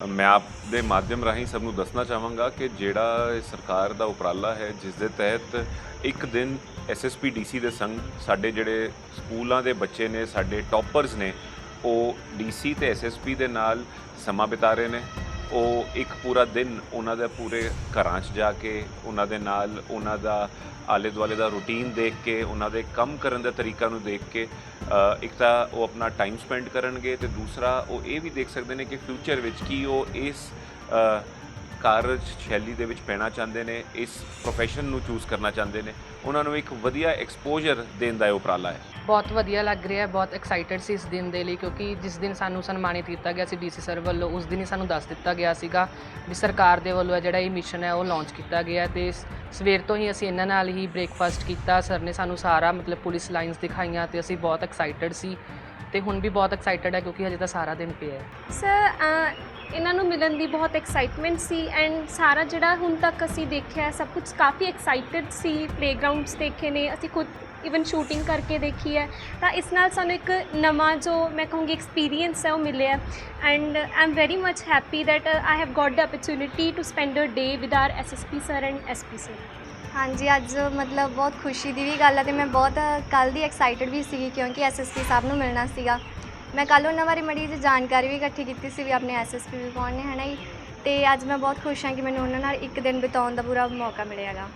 ਮੈਂ ਆਪ ਦੇ ਮਾਧਿਅਮ ਰਾਹੀਂ ਸਭ ਨੂੰ ਦੱਸਣਾ ਚਾਹਾਂਗਾ ਕਿ ਜਿਹੜਾ ਸਰਕਾਰ ਦਾ ਉਪਰਾਲਾ ਹੈ, ਜਿਸ ਦੇ ਤਹਿਤ ਇੱਕ ਦਿਨ ਐਸਐਸਪੀ ਡੀਸੀ ਦੇ ਸੰਗ ਸਾਡੇ ਜਿਹੜੇ ਸਕੂਲਾਂ ਦੇ ਬੱਚੇ ਨੇ, ਸਾਡੇ ਟੌਪਰਸ ਨੇ, ਉਹ ਡੀਸੀ ਤੇ ਐਸਐਸਪੀ ਦੇ ਨਾਲ ਸਮਾਂ ਬਿਤਾ ਰਹੇ ਨੇ। ਉਹ ਇੱਕ ਪੂਰਾ ਦਿਨ ਉਹਨਾਂ ਦੇ ਪੂਰੇ ਘਰਾਂ 'ਚ ਜਾ ਕੇ, ਉਹਨਾਂ ਦੇ ਨਾਲ ਉਹਨਾਂ ਦਾ ਆਲੇ ਦੁਆਲੇ ਦਾ ਰੂਟੀਨ ਦੇਖ ਕੇ, ਉਹਨਾਂ ਦੇ ਕੰਮ ਕਰਨ ਦਾ ਤਰੀਕਾ ਨੂੰ ਦੇਖ ਕੇ ਇੱਕ ਤਾਂ ਉਹ ਆਪਣਾ ਟਾਈਮ ਸਪੈਂਡ ਕਰਨਗੇ ਤੇ ਦੂਸਰਾ ਉਹ ਇਹ ਵੀ ਦੇਖ ਸਕਦੇ ਨੇ ਕਿ ਫਿਊਚਰ ਵਿੱਚ ਕੀ ਉਹ ਇਸ ਕਾਰਜ ਸ਼ੈਲੀ ਦੇ ਵਿੱਚ ਪੈਣਾ ਚਾਹੁੰਦੇ ਨੇ ਇਸ ਪ੍ਰੋਫੈਸ਼ਨ ਨੂੰ ਚੂਜ਼ ਕਰਨਾ ਚਾਹੁੰਦੇ ਨੇ ਉਹਨਾਂ ਨੂੰ ਇੱਕ ਵਧੀਆ ਐਕਸਪੋਜ਼ਰ ਦੇਣ ਦਾ ਇਹ ਉਪਰਾਲਾ ਹੈ। ਬਹੁਤ ਵਧੀਆ ਲੱਗ ਰਿਹਾ ਹੈ ਬਹੁਤ ਐਕਸਾਈਟਡ ਸੀ ਇਸ ਦਿਨ ਦੇ ਲਈ ਕਿਉਂਕਿ ਜਿਸ ਦਿਨ ਸਾਨੂੰ ਸਨਮਾਨਿਤ ਕੀਤਾ ਗਿਆ ਸੀ ਡੀਸੀ ਸਰ ਵੱਲੋਂ ਉਸ ਦਿਨ ਹੀ ਸਾਨੂੰ ਦੱਸ ਦਿੱਤਾ ਗਿਆ ਸੀਗਾ ਵੀ ਸਰਕਾਰ ਦੇ ਵੱਲੋਂ ਇਹ ਜਿਹੜਾ ਇਹ ਮਿਸ਼ਨ ਹੈ ਉਹ ਲਾਂਚ ਕੀਤਾ ਗਿਆ ਹੈ ਤੇ ਸ- ਸਵੇਰ ਤੋਂ ਹੀ ਅਸੀਂ ਇਹਨਾਂ ਨਾਲ ਹੀ ਬ੍ਰੇਕਫਾਸਟ ਕੀਤਾ ਸਰ ਨੇ ਸਾਨੂੰ ਸਾਰਾ ਮਤਲਬ ਪੁਲਿਸ ਲਾਈਨਸ ਦਿਖਾਈਆਂ ਤੇ ਅਸੀਂ ਬਹੁਤ ਐਕਸਾਈਟਡ ਸੀ ਤੇ ਹੁਣ ਵੀ ਬਹੁਤ ਐਕਸਾਈਟਡ ਹੈ ਕਿਉਂਕਿ ਹਜੇ ਤਾਂ ਸਾਰਾ ਦਿਨ ਪਿਆ ਹੈ। ਸਰ ਇਹਨਾਂ ਨੂੰ ਮਿਲਣ ਦੀ ਬਹੁਤ ਐਕਸਾਈਟਮੈਂਟ ਸੀ ਐਂਡ ਸਾਰਾ ਜਿਹੜਾ ਹੁਣ ਤੱਕ ਅਸੀਂ ਦੇਖਿਆ ਸਭ ਕੁਝ ਕਾਫੀ ਐਕਸਾਈਟਡ ਸੀ ਪਲੇਗਰਾਉਂਡਸ ਦੇਖੇ ਨੇ, ਅਸੀਂ ਖੁਦ ਇਵਨ ਸ਼ੂਟਿੰਗ ਕਰਕੇ ਦੇਖੀ ਹੈ। ਤਾਂ ਇਸ ਨਾਲ ਸਾਨੂੰ ਇੱਕ ਨਵਾਂ ਜੋ ਮੈਂ ਕਹੂੰਗੀ ਐਕਸਪੀਰੀਅੰਸ ਹੈ, ਉਹ ਮਿਲਿਆ and I am very much happy that I have got the opportunity to spend a day with our SSP sir and SP sir ਹਾਂਜੀ, ਅੱਜ ਮਤਲਬ ਬਹੁਤ ਖੁਸ਼ੀ ਦੀ ਵੀ ਗੱਲ ਹੈ ਤੇ ਮੈਂ ਬਹੁਤ ਕੱਲ ਦੀ ਐਕਸਾਈਟਡ ਵੀ ਸੀਗੀ ਕਿਉਂਕਿ ਐਸਐਸਪੀ ਸਾਹਿਬ ਨੂੰ ਮਿਲਣਾ ਸੀਗਾ। ਮੈਂ ਕੱਲ ਉਹਨਾਂ ਬਾਰੇ ਮੜੀ ਜਿਹੀ ਜਾਣਕਾਰੀ ਵੀ ਇਕੱਠੀ ਕੀਤੀ ਸੀ ਵੀ ਆਪਣੇ ਐਸਐਸਪੀ ਵੀ ਕੌਣ ਨੇ, ਹੈ ਨਾ ਜੀ? ਤੇ ਅੱਜ ਮੈਂ ਬਹੁਤ ਖੁਸ਼ ਹਾਂ ਕਿ ਮੈਨੂੰ ਉਹਨਾਂ ਨਾਲ ਇੱਕ ਦਿਨ ਬਿਤਾਉਣ ਦਾ ਪੂਰਾ ਮੌਕਾ ਮਿਲਿਆਗਾ